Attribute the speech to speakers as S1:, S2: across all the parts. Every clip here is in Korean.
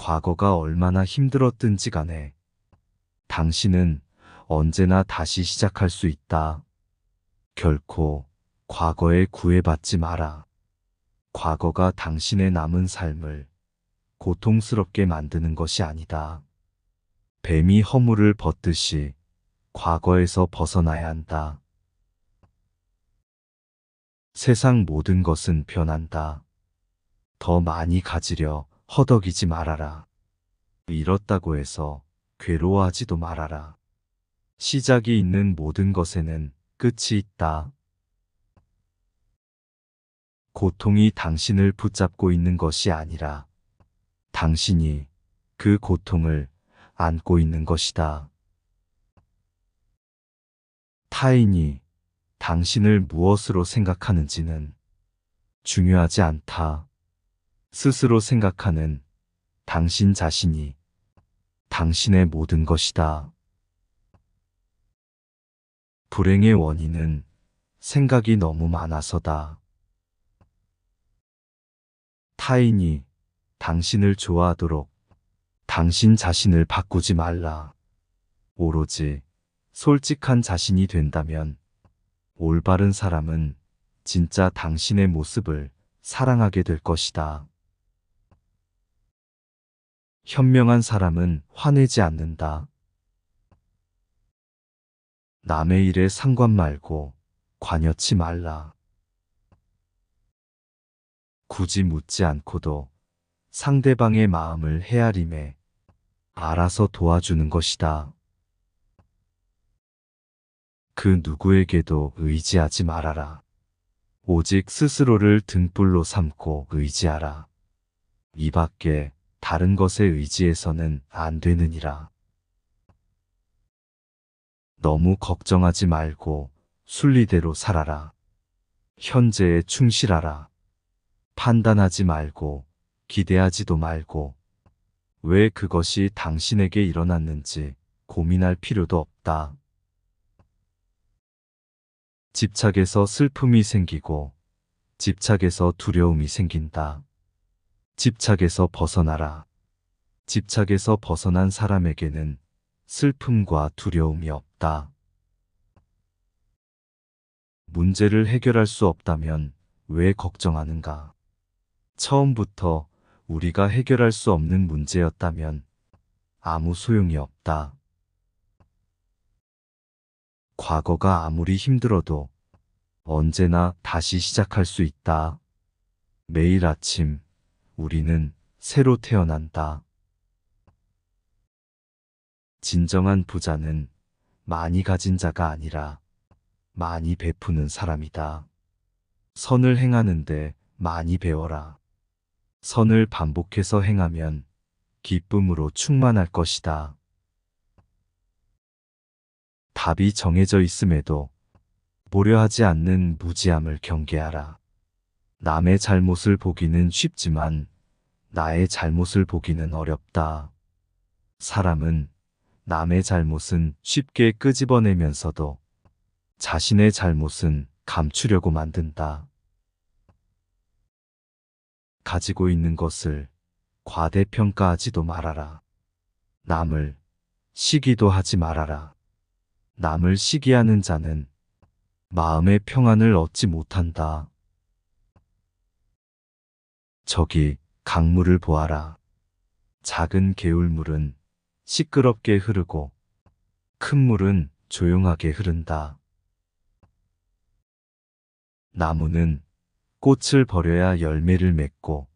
S1: 과거가 얼마나 힘들었든지 간에 당신은 언제나 다시 시작할 수 있다. 결코 과거에 구애받지 마라. 과거가 당신의 남은 삶을 고통스럽게 만드는 것이 아니다. 뱀이 허물을 벗듯이 과거에서 벗어나야 한다. 세상 모든 것은 변한다. 더 많이 가지려 허덕이지 말아라. 잃었다고 해서 괴로워하지도 말아라. 시작이 있는 모든 것에는 끝이 있다. 고통이 당신을 붙잡고 있는 것이 아니라 당신이 그 고통을 안고 있는 것이다. 타인이 당신을 무엇으로 생각하는지는 중요하지 않다. 스스로 생각하는 당신 자신이 당신의 모든 것이다. 불행의 원인은 생각이 너무 많아서다. 타인이 당신을 좋아하도록 당신 자신을 바꾸지 말라. 오로지 솔직한 자신이 된다면 올바른 사람은 진짜 당신의 모습을 사랑하게 될 것이다. 현명한 사람은 화내지 않는다. 남의 일에 상관 말고 관여치 말라. 굳이 묻지 않고도 상대방의 마음을 헤아림에 알아서 도와주는 것이다. 그 누구에게도 의지하지 말아라. 오직 스스로를 등불로 삼고 의지하라. 이 밖에 다른 것에 의지해서는 안 되느니라. 너무 걱정하지 말고 순리대로 살아라. 현재에 충실하라. 판단하지 말고 기대하지도 말고 왜 그것이 당신에게 일어났는지 고민할 필요도 없다. 집착에서 슬픔이 생기고 집착에서 두려움이 생긴다. 집착에서 벗어나라. 집착에서 벗어난 사람에게는 슬픔과 두려움이 없다. 문제를 해결할 수 없다면 왜 걱정하는가? 처음부터 우리가 해결할 수 없는 문제였다면 아무 소용이 없다. 과거가 아무리 힘들어도 언제나 다시 시작할 수 있다. 매일 아침 우리는 새로 태어난다. 진정한 부자는 많이 가진 자가 아니라 많이 베푸는 사람이다. 선을 행하는데 많이 배워라. 선을 반복해서 행하면 기쁨으로 충만할 것이다. 답이 정해져 있음에도 보려 하지 않는 무지함을 경계하라. 남의 잘못을 보기는 쉽지만 나의 잘못을 보기는 어렵다. 사람은 남의 잘못은 쉽게 끄집어내면서도 자신의 잘못은 감추려고 만든다. 가지고 있는 것을 과대평가하지도 말아라. 남을 시기도 하지 말아라. 남을 시기하는 자는 마음의 평안을 얻지 못한다. 저기 강물을 보아라. 작은 개울물은 시끄럽게 흐르고 큰 물은 조용하게 흐른다. 나무는 꽃을 버려야 열매를 맺고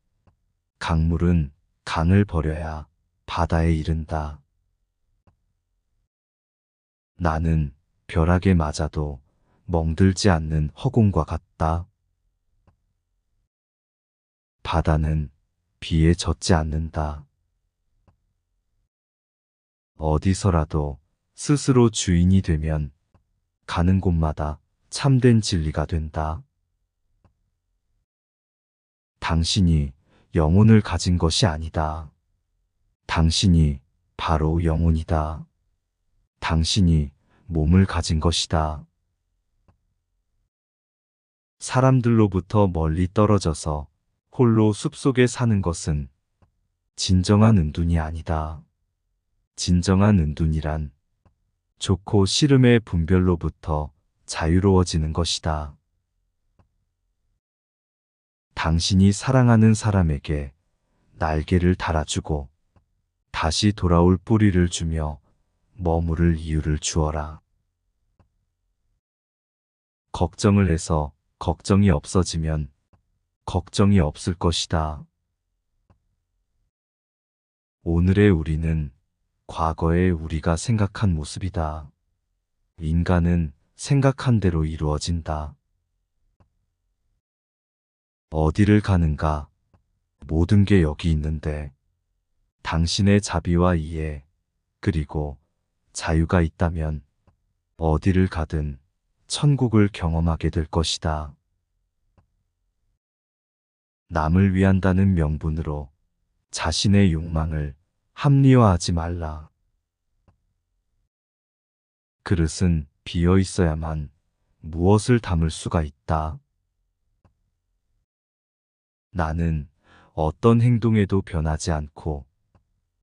S1: 강물은 강을 버려야 바다에 이른다. 나는 벼락에 맞아도 멍들지 않는 허공과 같다. 바다는 비에 젖지 않는다. 어디서라도 스스로 주인이 되면 가는 곳마다 참된 진리가 된다. 당신이 영혼을 가진 것이 아니다. 당신이 바로 영혼이다. 당신이 몸을 가진 것이다. 사람들로부터 멀리 떨어져서 홀로 숲속에 사는 것은 진정한 은둔이 아니다. 진정한 은둔이란 좋고 싫음의 분별로부터 자유로워지는 것이다. 당신이 사랑하는 사람에게 날개를 달아주고 다시 돌아올 뿌리를 주며 머무를 이유를 주어라. 걱정을 해서 걱정이 없어지면 걱정이 없을 것이다. 오늘의 우리는 과거의 우리가 생각한 모습이다. 인간은 생각한 대로 이루어진다. 어디를 가는가? 모든 게 여기 있는데 당신의 자비와 이해 그리고 자유가 있다면 어디를 가든 천국을 경험하게 될 것이다. 남을 위한다는 명분으로 자신의 욕망을 합리화하지 말라. 그릇은 비어 있어야만 무엇을 담을 수가 있다. 나는 어떤 행동에도 변하지 않고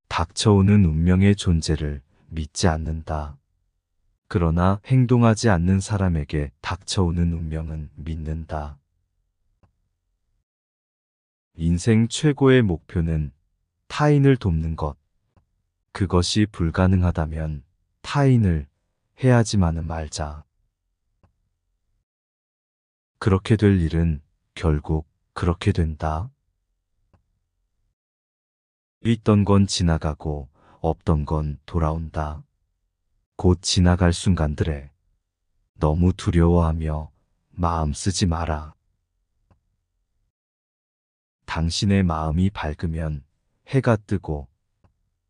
S1: 닥쳐오는 운명의 존재를 믿지 않는다. 그러나 행동하지 않는 사람에게 닥쳐오는 운명은 믿는다. 인생 최고의 목표는 타인을 돕는 것. 그것이 불가능하다면 타인을 해야지만은 말자. 그렇게 될 일은 결국 그렇게 된다. 있던 건 지나가고 없던 건 돌아온다. 곧 지나갈 순간들에 너무 두려워하며 마음 쓰지 마라. 당신의 마음이 밝으면 해가 뜨고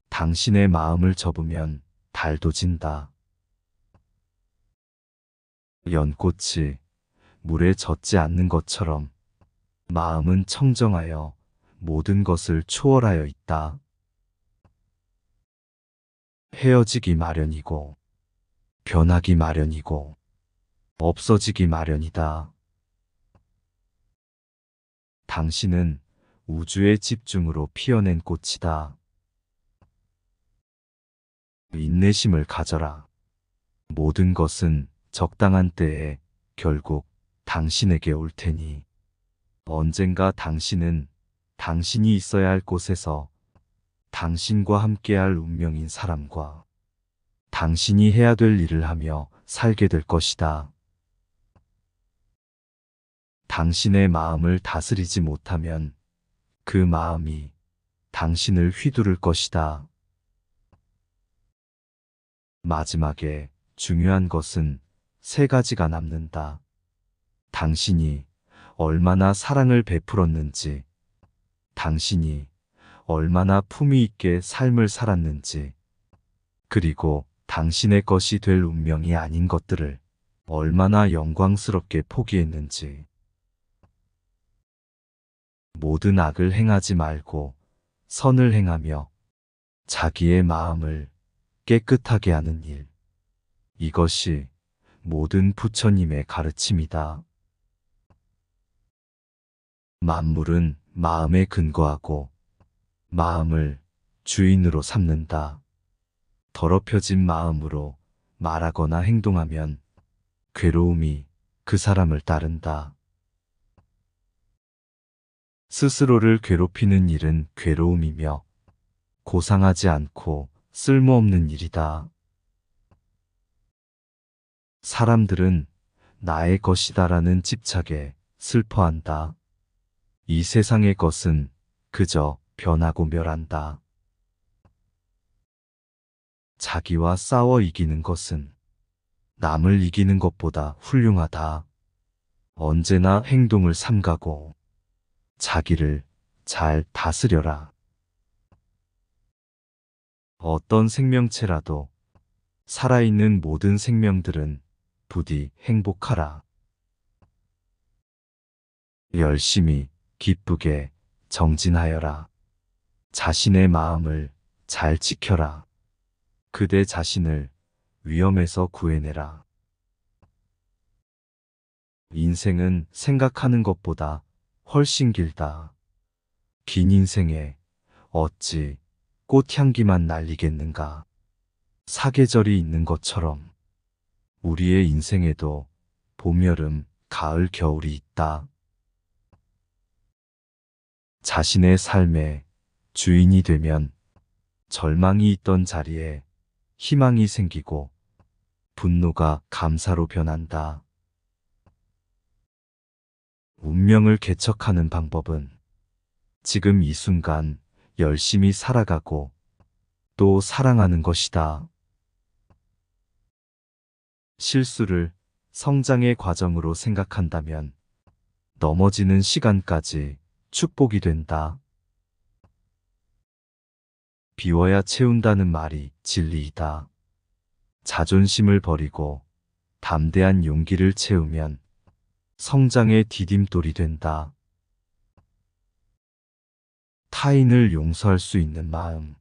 S1: 당신의 마음을 접으면 달도 진다. 연꽃이 물에 젖지 않는 것처럼 마음은 청정하여 모든 것을 초월하여 있다. 헤어지기 마련이고, 변하기 마련이고, 없어지기 마련이다. 당신은 우주의 집중으로 피어낸 꽃이다. 인내심을 가져라. 모든 것은 적당한 때에 결국 당신에게 올 테니 언젠가 당신은 당신이 있어야 할 곳에서 당신과 함께할 운명인 사람과 당신이 해야 될 일을 하며 살게 될 것이다. 당신의 마음을 다스리지 못하면 그 마음이 당신을 휘두를 것이다. 마지막에 중요한 것은 세 가지가 남는다. 당신이 얼마나 사랑을 베풀었는지, 당신이 얼마나 품위 있게 삶을 살았는지, 그리고 당신의 것이 될 운명이 아닌 것들을 얼마나 영광스럽게 포기했는지. 모든 악을 행하지 말고 선을 행하며 자기의 마음을 깨끗하게 하는 일. 이것이 모든 부처님의 가르침이다. 만물은 마음에 근거하고 마음을 주인으로 삼는다. 더럽혀진 마음으로 말하거나 행동하면 괴로움이 그 사람을 따른다. 스스로를 괴롭히는 일은 괴로움이며 고상하지 않고 쓸모없는 일이다. 사람들은 나의 것이다라는 집착에 슬퍼한다. 이 세상의 것은 그저 변하고 멸한다. 자기와 싸워 이기는 것은 남을 이기는 것보다 훌륭하다. 언제나 행동을 삼가고 자기를 잘 다스려라. 어떤 생명체라도 살아있는 모든 생명들은 부디 행복하라. 열심히 기쁘게 정진하여라. 자신의 마음을 잘 지켜라. 그대 자신을 위험에서 구해내라. 인생은 생각하는 것보다 훨씬 길다. 긴 인생에 어찌 꽃향기만 날리겠는가. 사계절이 있는 것처럼 우리의 인생에도 봄, 여름, 가을, 겨울이 있다. 자신의 삶의 주인이 되면 절망이 있던 자리에 희망이 생기고 분노가 감사로 변한다. 운명을 개척하는 방법은 지금 이 순간 열심히 살아가고 또 사랑하는 것이다. 실수를 성장의 과정으로 생각한다면 넘어지는 시간까지 축복이 된다. 비워야 채운다는 말이 진리이다. 자존심을 버리고 담대한 용기를 채우면 성장의 디딤돌이 된다. 타인을 용서할 수 있는 마음.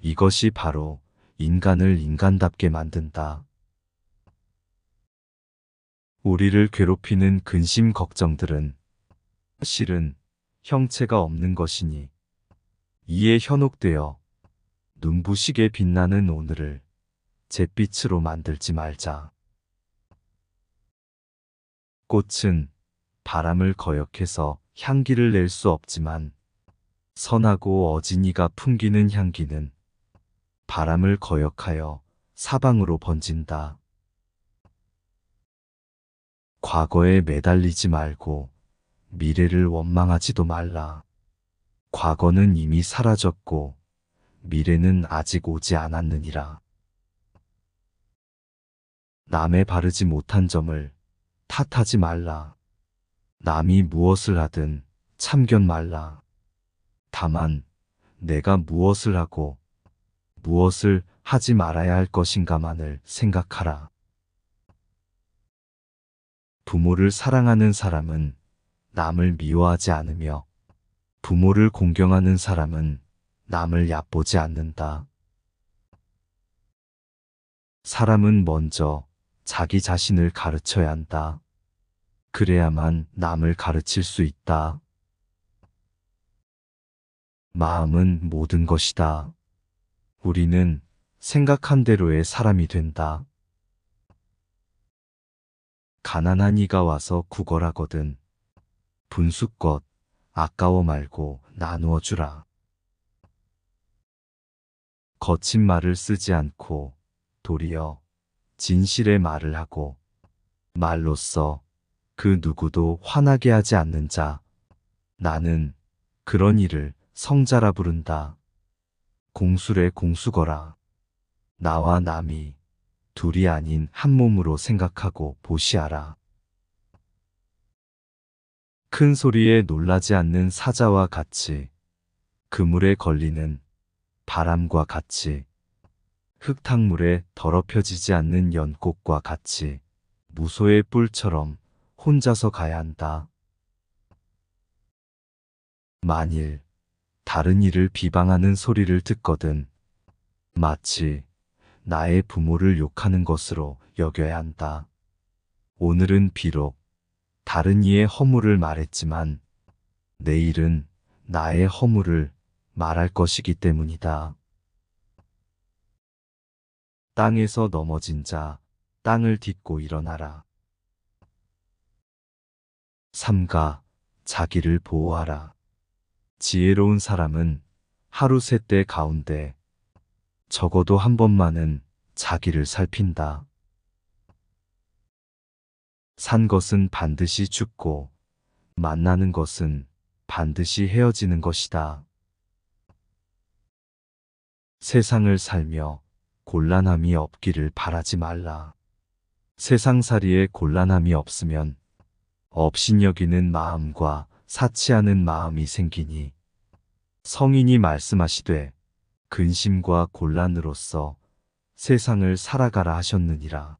S1: 이것이 바로 인간을 인간답게 만든다. 우리를 괴롭히는 근심 걱정들은 실은 형체가 없는 것이니 이에 현혹되어 눈부시게 빛나는 오늘을 잿빛으로 만들지 말자. 꽃은 바람을 거역해서 향기를 낼 수 없지만 선하고 어진이가 풍기는 향기는 바람을 거역하여 사방으로 번진다. 과거에 매달리지 말고 미래를 원망하지도 말라. 과거는 이미 사라졌고 미래는 아직 오지 않았느니라. 남의 바르지 못한 점을 탓하지 말라. 남이 무엇을 하든 참견 말라. 다만 내가 무엇을 하고 무엇을 하지 말아야 할 것인가만을 생각하라. 부모를 사랑하는 사람은 남을 미워하지 않으며 부모를 공경하는 사람은 남을 얕보지 않는다. 사람은 먼저 자기 자신을 가르쳐야 한다. 그래야만 남을 가르칠 수 있다. 마음은 모든 것이다. 우리는 생각한 대로의 사람이 된다. 가난한 이가 와서 구걸하거든. 분수껏 아까워 말고 나누어 주라. 거친 말을 쓰지 않고 도리어 진실의 말을 하고 말로써 그 누구도 화나게 하지 않는 자. 나는 그런 일을 성자라 부른다. 공술의 공수거라. 나와 남이 둘이 아닌 한 몸으로 생각하고 보시하라. 큰 소리에 놀라지 않는 사자와 같이 그물에 걸리는 바람과 같이 흙탕물에 더럽혀지지 않는 연꽃과 같이 무소의 뿔처럼 혼자서 가야 한다. 만일 다른 이를 비방하는 소리를 듣거든 마치 나의 부모를 욕하는 것으로 여겨야 한다. 오늘은 비록 다른 이의 허물을 말했지만 내일은 나의 허물을 말할 것이기 때문이다. 땅에서 넘어진 자, 땅을 딛고 일어나라. 삼가, 자기를 보호하라. 지혜로운 사람은 하루 세 때 가운데 적어도 한 번만은 자기를 살핀다. 산 것은 반드시 죽고 만나는 것은 반드시 헤어지는 것이다. 세상을 살며 곤란함이 없기를 바라지 말라. 세상살이에 곤란함이 없으면 업신여기는 마음과 사치하는 마음이 생기니 성인이 말씀하시되 근심과 곤란으로서 세상을 살아가라 하셨느니라.